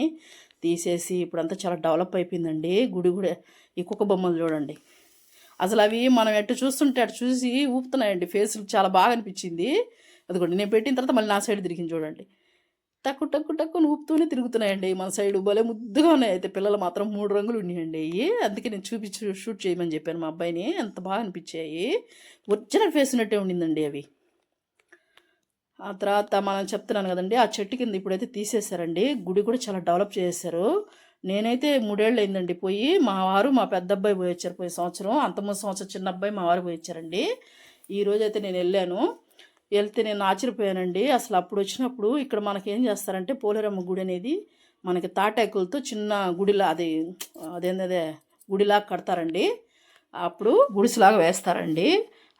తీసేసి ఇప్పుడంతా చాలా డెవలప్ అయిపోయిందండి. గుడి కూడా ఈ కుక్క బొమ్మలు చూడండి. అసలు అవి మనం ఎట్టు చూస్తుంటే అటు చూసి ఊపుతున్నాయండి. ఫేస్లు చాలా బాగా అనిపించింది. అది కూడా నేను పెట్టిన తర్వాత మళ్ళీ నా సైడ్ తిరిగింది చూడండి. టక్కు టక్కు టక్కు ఊపుతూనే తిరుగుతున్నాయండి మన సైడ్. భలే ముద్దుగా ఉన్నాయి. అయితే పిల్లలు మాత్రం మూడు రంగులు ఉన్నాయండి. అందుకే నేను చూపించి షూట్ చేయమని చెప్పాను మా అబ్బాయిని. అంత బాగా అనిపించాయి. ఒరిజినల్ ఫేస్ ఉన్నట్టే ఉండిందండి అవి. ఆ తర్వాత మనం చెప్తున్నాను కదండి ఆ చెట్టు కింద ఇప్పుడైతే తీసేశారండి. గుడి కూడా చాలా డెవలప్ చేశారు. నేనైతే మూడేళ్ళు అయిందండి పోయి. మా వారు మా పెద్ద అబ్బాయి పోయి వచ్చారు పోయి సంవత్సరం. అంతకుముందు సంవత్సరం చిన్న అబ్బాయి మా వారు పోయి వచ్చారండి. ఈరోజైతే నేను వెళ్ళాను. వెళ్తే నేను ఆశ్చర్యపోయానండి. అసలు అప్పుడు వచ్చినప్పుడు ఇక్కడ మనకి ఏం చేస్తారంటే పోలేరమ్మ గుడి అనేది మనకి తాటాకులతో చిన్న గుడిలా అది అదేందదే గుడిలా కడతారండి. అప్పుడు గుడిసెలాగా వేస్తారండి.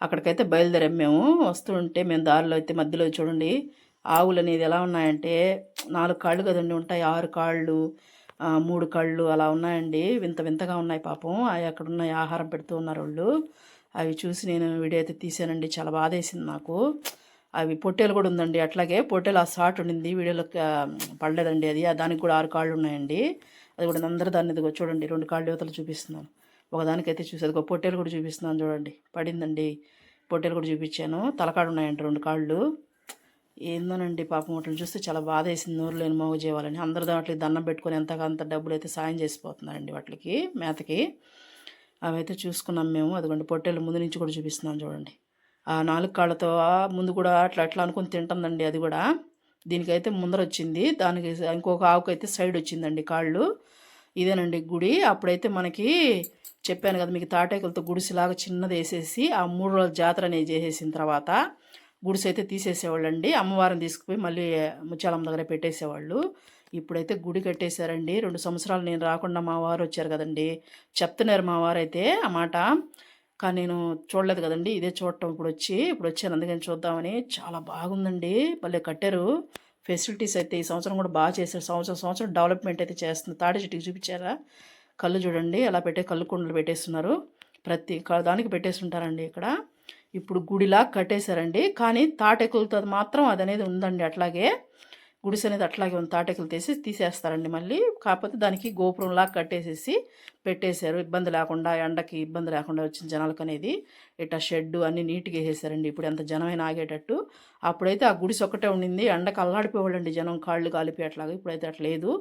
అక్కడికైతే బయలుదేరాం మేము. వస్తుంటే మేము దారిలో అయితే మధ్యలో చూడండి ఆవులు అనేది ఎలా ఉన్నాయంటే నాలుగు కాళ్ళు కదండి ఉంటాయి ఆరు కాళ్ళు మూడు కళ్ళు అలా ఉన్నాయండి. వింత వింతగా ఉన్నాయి పాపం. అవి అక్కడ ఉన్నాయి ఆహారం పెడుతూ ఉన్నారు వాళ్ళు. అవి చూసి నేను వీడియో అయితే తీసానండి. చాలా బాధ వేసింది నాకు. అవి పొట్టేలు కూడా ఉందండి. అట్లాగే పొట్టేలు ఆ షార్ట్ ఉండింది వీడియోలో పడలేదండి అది. దానికి కూడా ఆరు కాళ్ళు ఉన్నాయండి. అది కూడా అందరూ దాన్ని ఇదిగో చూడండి రెండు కాళ్ళు యువతలు చూపిస్తున్నాను ఒకదానికైతే చూసేది ఒక పొట్టేలు కూడా చూపిస్తున్నాను చూడండి. పడిందండి. పొట్టేలు కూడా చూపించాను. తలకాడు ఉన్నాయండి రెండు కాళ్ళు. ఏందోనండి పాపం వాటిని చూస్తే చాలా బాధ వేసింది నోరు లేని మోగ జీవాలని అందరూ దాంట్లో దండం పెట్టుకొని ఎంతకంత డబ్బులు అయితే సాయం చేసిపోతున్నారండి వాటికి మేతకి. అవైతే చూసుకున్నాం మేము. అదిగోండి పొట్టేలు ముందు నుంచి కూడా చూపిస్తున్నాం చూడండి. నాలుగు కాళ్ళతో ముందు కూడా అట్లా అట్లా అనుకుని తింటుందండి అది కూడా. దీనికైతే ముందర వచ్చింది దానికి ఇంకొక ఆవుకు అయితే సైడ్ వచ్చిందండి కాళ్ళు. ఇదేనండి గుడి. అప్పుడైతే మనకి చెప్పాను కదా మీకు తాటాకులతో గుడిసెలాగా చిన్నది వేసేసి ఆ మూడు రోజుల జాతర అనేది చేసేసిన తర్వాత గుడిసె అయితే తీసేసేవాళ్ళండి. అమ్మవారిని తీసుకుపోయి మళ్ళీ ముచ్చాలమ్మ దగ్గర పెట్టేసేవాళ్ళు. ఇప్పుడైతే గుడి కట్టేశారండి. రెండు సంవత్సరాలు నేను రాకుండా మా వారు వచ్చారు కదండి. చెప్తున్నారు మా వారు అయితే ఆ మాట. కానీ నేను చూడలేదు కదండి. ఇదే చూడటం ఇప్పుడు వచ్చి ఇప్పుడు వచ్చాను. అందుకని చూద్దామని. చాలా బాగుందండి. భలే కట్టారు. ఫెసిలిటీస్ అయితే ఈ సంవత్సరం కూడా బాగా చేశారు. సంవత్సరం సంవత్సరం డెవలప్మెంట్ అయితే చేస్తుంది తాడి చెట్టుకి చూపించారా? కళ్ళు చూడండి. అలా పెట్టే కళ్ళు కుండలు పెట్టేస్తున్నారు. ప్రతి దానికి పెట్టేసి ఉంటారండి ఇక్కడ. ఇప్పుడు గుడిలా కట్టేశారండి. కానీ తాటెకులతో మాత్రం అది అనేది ఉందండి అట్లాగే. గుడిసె అనేది అట్లాగే ఉంది తాటెకులు తీసి తీసేస్తారండి మళ్ళీ. కాకపోతే దానికి గోపురంలా కట్టేసేసి పెట్టేశారు. ఇబ్బంది లేకుండా ఎండకి ఇబ్బంది లేకుండా వచ్చిన జనాలకు అనేది ఇట్లా షెడ్డు అన్ని నీట్గా వేసేసారండి. ఇప్పుడు ఎంత జనమైన ఆగేటట్టు. అప్పుడైతే ఆ గుడిసె ఒక్కటే ఉండింది. ఎండకు అల్లాడిపోవాళ్ళండి జనం కాళ్ళు కాలిపోయి అట్లాగా. ఇప్పుడైతే అట్లా లేదు.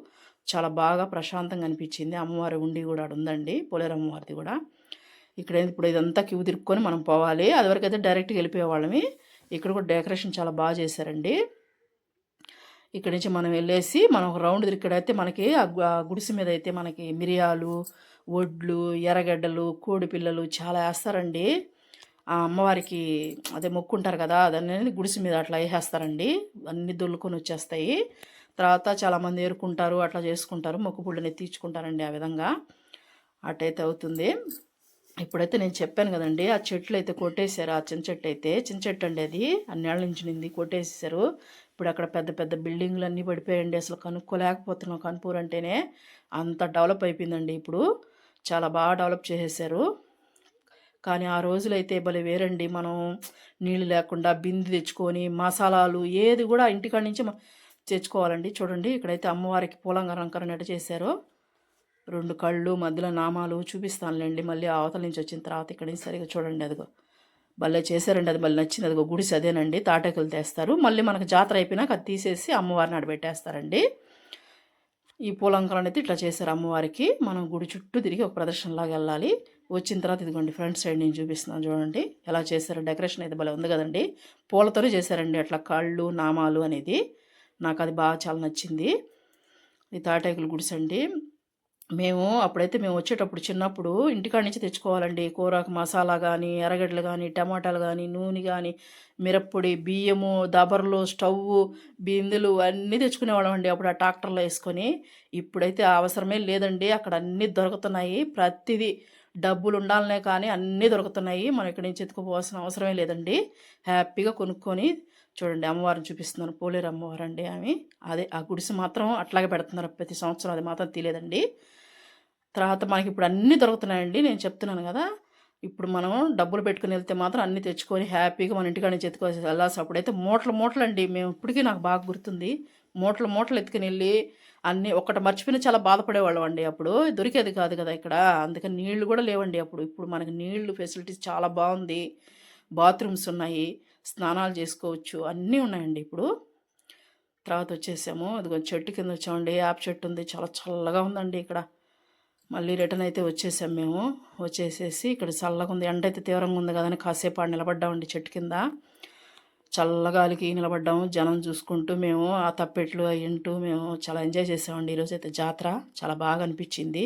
చాలా బాగా ప్రశాంతంగా అనిపించింది. అమ్మవారి ఉండి కూడా ఉందండి. పోలేరమ్మవారిది కూడా. ఇక్కడ ఇప్పుడు ఇదంతా క్యూ తిరుక్కొని మనం పోవాలి. అదివరకైతే డైరెక్ట్గా వెళ్ళిపోయేవాళ్ళమి. ఇక్కడ కూడా డెకరేషన్ చాలా బాగా చేశారండి. ఇక్కడ నుంచి మనం వెళ్ళేసి మనం ఒక రౌండ్ ఇక్కడైతే మనకి ఆ గుడిసె మీద అయితే మనకి మిరియాలు వడ్లు ఎర్రగడ్డలు కోడి పిల్లలు చాలా వేస్తారండి. ఆ అమ్మవారికి అదే మొక్కుంటారు కదా అదన్నీ గుడిసె మీద అట్లా వేసేస్తారండి. అన్నీ దొల్లుకొని వచ్చేస్తాయి. తర్వాత చాలామంది ఏరుకుంటారు అట్లా చేసుకుంటారు మొక్కు పుళ్ళని తీర్చుకుంటారండి ఆ విధంగా. అటైతే అవుతుంది. ఇప్పుడైతే నేను చెప్పాను కదండి ఆ చెట్లు అయితే కొట్టేశారు ఆ చిన్న చెట్టు అయితే. చిన్న చెట్టు అండి అది అన్నేళ్ళ నుంచి నింది కొట్టేసేసారు ఇప్పుడు అక్కడ పెద్ద పెద్ద బిల్డింగ్లు అన్నీ పడిపోయాయండి. అసలు కనుక్కోలేకపోతున్నాం. కనుపూర్ అంటేనే అంత డెవలప్ అయిపోయిందండి ఇప్పుడు. చాలా బాగా డెవలప్ చేసేసారు కానీ ఆ రోజులైతే భలే వేరండి. మనం నీళ్ళు లేకుండా బింది తెచ్చుకొని మసాలాలు ఏది కూడా ఇంటికాడ నుంచి తెచ్చుకోవాలండి. చూడండి ఇక్కడైతే అమ్మవారికి పూలంకరం ఎట చేశారు. రెండు కళ్ళు మధ్యలో నామాలు చూపిస్తానులేండి. మళ్ళీ అవతల నుంచి వచ్చిన తర్వాత ఇక్కడి నుంచి సరిగా చూడండి అదిగో. భలే చేశారండి అది మళ్ళీ నచ్చింది. ఒక గుడిసి అదేనండి తాటాకులు తెస్తారు. మళ్ళీ మనకు జాతర అయిపోయినాక అది తీసేసి అమ్మవారిని ఆడబెట్టేస్తారండి. ఈ పూలంకరణ అయితే ఇట్లా చేశారు అమ్మవారికి. మనం గుడి చుట్టూ తిరిగి ఒక ప్రదర్శనలాగా వెళ్ళాలి. వచ్చిన తర్వాత ఇదిగోండి ఫ్రంట్ సైడ్ నేను చూపిస్తున్నాను చూడండి. ఎలా చేశారు డెకరేషన్ అయితే భలే ఉంది కదండి. పూలతోనే చేశారండి అట్లా కళ్ళు నామాలు అనేది. నాకు అది బాగా చాలా నచ్చింది. ఇది తాటాకుల గుడిసె అండి మేము అప్పుడైతే మేము వచ్చేటప్పుడు చిన్నప్పుడు ఇంటికాడ నుంచి తెచ్చుకోవాలండి. కూరకు మసాలా కానీ ఎర్రగడ్డలు కానీ టమాటాలు కానీ నూనె కానీ మిరప్పొడి బియ్యము దబర్లు స్టవ్ బిందెలు అన్నీ తెచ్చుకునేవాళ్ళం అండి అప్పుడు ఆ ట్రాక్టర్లో వేసుకొని. ఇప్పుడైతే అవసరమే లేదండి. అక్కడ అన్నీ దొరుకుతున్నాయి. ప్రతిదీ డబ్బులు ఉండాలనే కానీ అన్నీ దొరుకుతున్నాయి. మనం ఇక్కడి నుంచి ఎత్తుకుపోవాల్సిన అవసరమే లేదండి. హ్యాపీగా కొనుక్కొని చూడండి అమ్మవారిని చూపిస్తున్నారు. పోలేరు అమ్మవారు అండి ఆమె. అదే ఆ గుడిసె మాత్రం అట్లాగే పెడుతున్నారు. ప్రతి సంవత్సరం అది మాత్రం తెలియదండి తర్వాత మనకి ఇప్పుడు అన్నీ దొరుకుతున్నాయండి. నేను చెప్తున్నాను కదా. ఇప్పుడు మనం డబ్బులు పెట్టుకుని వెళ్తే మాత్రం అన్నీ తెచ్చుకొని హ్యాపీగా మన ఇంటికాడ నుంచి ఎత్తుకోవాల్సి వెళ్ళాల్సి అప్పుడైతే మూటలు మూటలు అండి మేము ఇప్పటికీ నాకు బాగా గుర్తుంది. మూటలు మూటలు ఎత్తుకుని వెళ్ళి అన్నీ ఒక్కటి మర్చిపోయినా చాలా బాధపడేవాళ్ళం అండి అప్పుడు. దొరికేది కాదు కదా ఇక్కడ. అందుకని నీళ్ళు కూడా లేవండి అప్పుడు. ఇప్పుడు మనకి నీళ్ళు ఫెసిలిటీస్ చాలా బాగుంది. బాత్రూమ్స్ ఉన్నాయి. స్నానాలు చేసుకోవచ్చు. అన్నీ ఉన్నాయండి ఇప్పుడు. తర్వాత వచ్చేసాము. అది కొంచెం చెట్టు కింద వచ్చామండి. యాప్ చెట్టు ఉంది. చాలా చల్లగా ఉందండి ఇక్కడ. మళ్ళీ రిటర్న్ అయితే వచ్చేసాం మేము. వచ్చేసేసి ఇక్కడ చల్లగా ఉంది. ఎండ అయితే తీవ్రంగా ఉంది కదని కాసేపు ఆడ నిలబడ్డామండి చెట్టు కింద. చల్లగాలికి నిలబడ్డాము. జనం చూసుకుంటూ మేము ఆ తప్పెట్లు అవి వింటూ మేము చాలా ఎంజాయ్ చేసామండి. ఈరోజు అయితే జాతర చాలా బాగా అనిపించింది.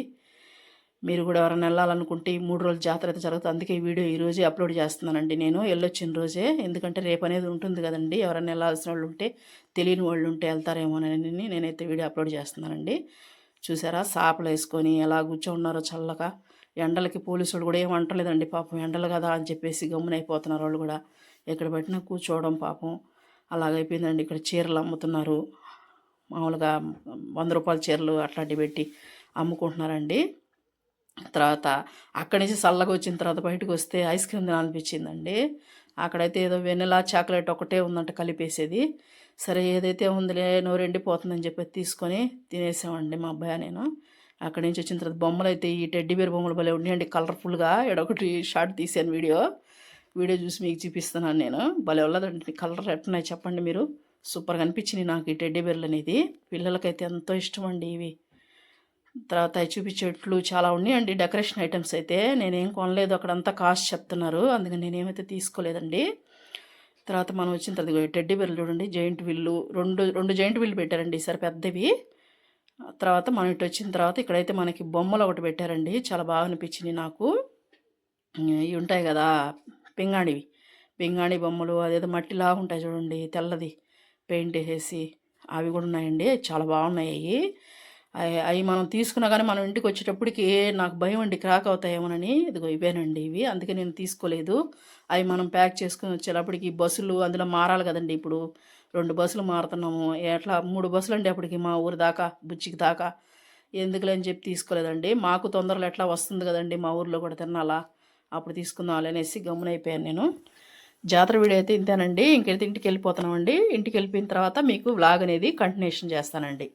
మీరు కూడా ఎవరైనా వెళ్ళాలనుకుంటే ఈ మూడు రోజులు జాతర అయితే జరుగుతుంది. అందుకే ఈ వీడియో ఈ రోజే అప్లోడ్ చేస్తున్నానండి నేను. వెళ్ళొచ్చిన రోజే. ఎందుకంటే రేపు అనేది ఉంటుంది కదండి. ఎవరైనా వెళ్ళాల్సిన వాళ్ళు ఉంటే తెలియని వాళ్ళు ఉంటే వెళ్తారేమోనని నేనైతే వీడియో అప్లోడ్ చేస్తున్నానండి. చూసారా? సాపలు వేసుకొని ఎలా కూర్చోన్నారో చల్లగా. ఎండలకి పోలీసులు కూడా ఏం అంటలేదండి పాపం. ఎండలు కదా అని చెప్పేసి గమ్మునైపోతున్నారు వాళ్ళు కూడా. ఎక్కడ పెట్టినా కూర్చోవడం పాపం. అలాగైపోయిందండి. ఇక్కడ చీరలు అమ్ముతున్నారు. మామూలుగా వంద రూపాయల చీరలు అట్లాంటివి పెట్టి అమ్ముకుంటున్నారండి. తర్వాత అక్కడి నుంచి చల్లగా వచ్చిన తర్వాత బయటకు వస్తే ఐస్ క్రీమ్ తినాలనిపించిందండి. అక్కడైతే ఏదో వెనిలా చాక్లెట్ ఒకటే ఉందంట కలిపేసేది. సరే ఏదైతే ఉందిలే నోరు ఎండిపోతుందని చెప్పి తీసుకొని తినేసామండి మా అబ్బాయి నేను. అక్కడి నుంచి వచ్చిన తర్వాత బొమ్మలు అయితే ఈ టెడ్డీ బేర్ బొమ్మలు భలే ఉన్నాయండి కలర్ఫుల్గా. ఎడొకటి షార్ట్ తీసాను వీడియో. వీడియో చూసి మీకు చూపిస్తున్నాను నేను. భలే ఉన్నదండి కలర్ ఎట్టున్నాయి చెప్పండి మీరు. సూపర్గా అనిపించింది నాకు ఈ టెడ్డీ బేర్లు అనేది. పిల్లలకైతే ఎంతో ఇష్టం అండి ఇవి. తర్వాత అవి చూపించేట్లు చాలా ఉన్నాయండి డెకరేషన్ ఐటమ్స్ అయితే. నేనేం కొనలేదు అక్కడంతా కాస్ట్ చెప్తున్నారు. అందుకని నేనేమైతే తీసుకోలేదండి. తర్వాత మనం వచ్చిన తర్వాత ఇదిగో టెడ్డీ చూడండి జాయింట్ విల్లు రెండు రెండు జాయింట్ విల్లు పెట్టారండి ఈసారి పెద్దవి. తర్వాత మనం ఇటు వచ్చిన తర్వాత ఇక్కడైతే మనకి బొమ్మలు ఒకటి పెట్టారండి చాలా బాగా అనిపించింది నాకు. ఇవి ఉంటాయి కదా పింగాణివి. పింగాణి బొమ్మలు అదేదో మట్టిలా ఉంటాయి చూడండి తెల్లది పెయింట్ వేసేసి అవి కూడా ఉన్నాయండి చాలా బాగున్నాయి అవి అవి అవి మనం తీసుకున్నా కానీ మనం ఇంటికి వచ్చేటప్పటికి నాకు భయం అండి క్రాక్ అవుతాయేమోనని. ఇదిగో ఇవేనండి ఇవి అందుకే నేను తీసుకోలేదు. అవి మనం ప్యాక్ చేసుకుని వచ్చేటప్పటికి బస్సులు అందులో మారాలి కదండి ఇప్పుడు. రెండు బస్సులు మారుతున్నాము. ఎట్లా? మూడు బస్సులు అండి అప్పటికి మా ఊరి దాకా బుచ్చికి దాకా. ఎందుకులే అని చెప్పి తీసుకోలేదండి. మాకు తొందరలో ఎట్లా వస్తుంది కదండి మా ఊర్లో కూడా తినాలా? అప్పుడు తీసుకుందాం అనేసి గమ్మునైపోయాను నేను. జాతర వీడియో అయితే ఇంతేనండి. ఇంకైతే ఇంటికి వెళ్ళిపోతున్నామండి. ఇంటికి వెళ్ళిపోయిన తర్వాత మీకు వ్లాగ్ అనేది కంటిన్యూషన్ చేస్తానండి.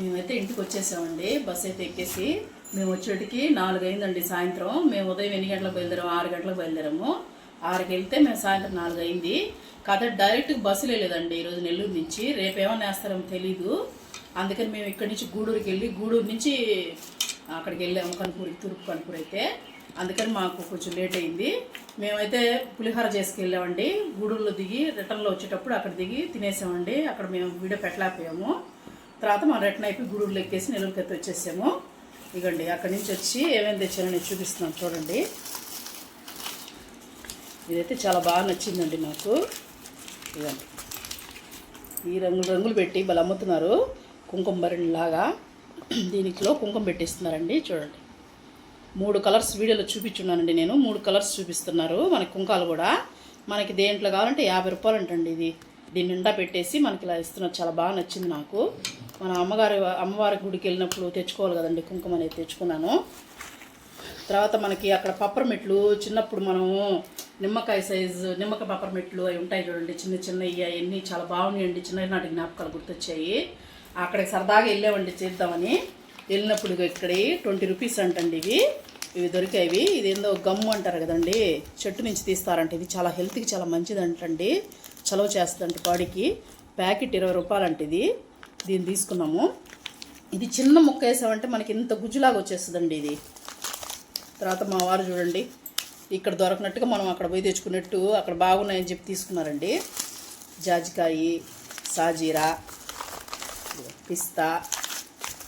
మేమైతే ఇంటికి వచ్చేసామండి. బస్ అయితే ఎక్కేసి మేము వచ్చేటికి నాలుగు అయిందండి సాయంత్రం. మేము ఉదయం ఎన్ని గంటలకు బయలుదేరాము? ఆరు గంటలకు బయలుదేరాము. ఆరుకి వెళ్తే మేము సాయంత్రం నాలుగు అయింది కథ డైరెక్ట్ బస్సు వెళ్ళేదండి ఈరోజు నెల్లూరు నుంచి. రేపు ఏమైనా వేస్తారో తెలీదు. అందుకని మేము ఇక్కడి నుంచి గూడూరుకి వెళ్ళి గూడూరు నుంచి అక్కడికి వెళ్ళాము కనుపూరికి తూర్పు కనుపూరు అయితే. అందుకని మాకు కొంచెం లేట్ అయింది. మేమైతే పులిహోర చేసుకెళ్ళామండి గూడూరులో దిగి రిటర్న్లో వచ్చేటప్పుడు అక్కడ దిగి తినేసామండి. అక్కడ మేము వీడియో పెట్టలేకపోయాము. తర్వాత మా రిటర్న్ అయిపోయి గూడూరులో ఎక్కేసి నెల్లూరుకి అయితే వచ్చేసాము. ఇగండి అక్కడి నుంచి వచ్చి ఏమేమి తెచ్చానో నేను చూపిస్తున్నాను చూడండి. ఇదైతే చాలా బాగా నచ్చిందండి నాకు. ఇదండి ఈ రంగులు రంగులు పెట్టి వాళ్ళు అమ్ముతున్నారు. కుంకుమ భరణి లాగా దీనిలో కుంకుమ పెట్టిస్తున్నారండి చూడండి. మూడు కలర్స్ వీడియోలో చూపించున్నానండి నేను. మూడు కలర్స్ చూపిస్తున్నారు మనకి కుంకాలు కూడా. మనకి దేంట్లో కావాలంటే యాభై రూపాయలు అంటండి ఇది. దీని నిండా పెట్టేసి మనకి ఇలా ఇస్తున్నారు. చాలా బాగా నచ్చింది నాకు. మన అమ్మగారి అమ్మవారి గుడికి వెళ్ళినప్పుడు తెచ్చుకోవాలి కదండి కుంకుమ అనేది తెచ్చుకున్నాను. తర్వాత మనకి అక్కడ పప్పరమెట్లు చిన్నప్పుడు మనము నిమ్మకాయ సైజు నిమ్మకాయ పప్పరమెట్లు అవి ఉంటాయి చూడండి. చిన్న చిన్నవి అవన్నీ చాలా బాగున్నాయండి. చిన్ననాటి జ్ఞాపకాలు గుర్తొచ్చాయి. అక్కడికి సరదాగా వెళ్ళామండి చేద్దామని. వెళ్ళినప్పుడు ఇక్కడ ట్వంటీ రూపీస్ అంటండి ఇవి. ఇవి దొరికాయి. ఇదేందో గమ్ము అంటారు కదండి. చెట్టు నుంచి తీస్తారంట. ఇది చాలా హెల్త్కి చాలా మంచిది అంటండి చలవ చేస్తుందంట బాడీకి. ప్యాకెట్ ఇరవై రూపాయలు అంటే ఇది. దీన్ని తీసుకున్నాము. ఇది చిన్న ముక్క వేసామంటే మనకి ఇంత గుజ్జులాగా వచ్చేస్తుందండి ఇది. తర్వాత మా వారు చూడండి ఇక్కడ దొరకనట్టుగా మనం అక్కడ పోయి తెచ్చుకున్నట్టు అక్కడ బాగున్నాయని చెప్పి తీసుకున్నారండి. జాజికాయి సాజీరా పిస్తా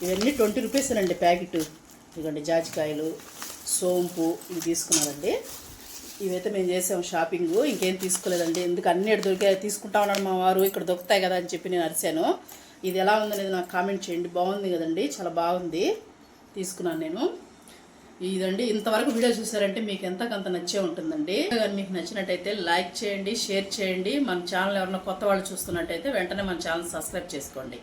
ఇవన్నీ ట్వంటీ రూపీస్ అండి ప్యాకెట్. ఇదిగోండి జాజికాయలు సోంపు ఇవి తీసుకున్నారండి. ఇవైతే మేము చేసాం షాపింగ్ ఇంకేం తీసుకోలేదండి. ఎందుకు అన్ని దొరికాయి తీసుకుంటా ఉన్నాడు మా వారు ఇక్కడ దొరుకుతాయి కదా అని చెప్పి నేను అరిశాను ఇది ఎలా ఉందనేది నాకు కామెంట్ చేయండి. బాగుంది కదండి చాలా బాగుంది. తీసుకున్నాను నేను. ఇదండి. ఇంతవరకు వీడియో చూసారంటే మీకు ఎంతకంత నచ్చే ఉంటుందండి. కానీ మీకు నచ్చినట్టయితే లైక్ చేయండి షేర్ చేయండి. మన ఛానల్ ఎవరైనా కొత్త వాళ్ళు చూస్తున్నట్టయితే వెంటనే మన ఛానల్ సబ్స్క్రైబ్ చేసుకోండి.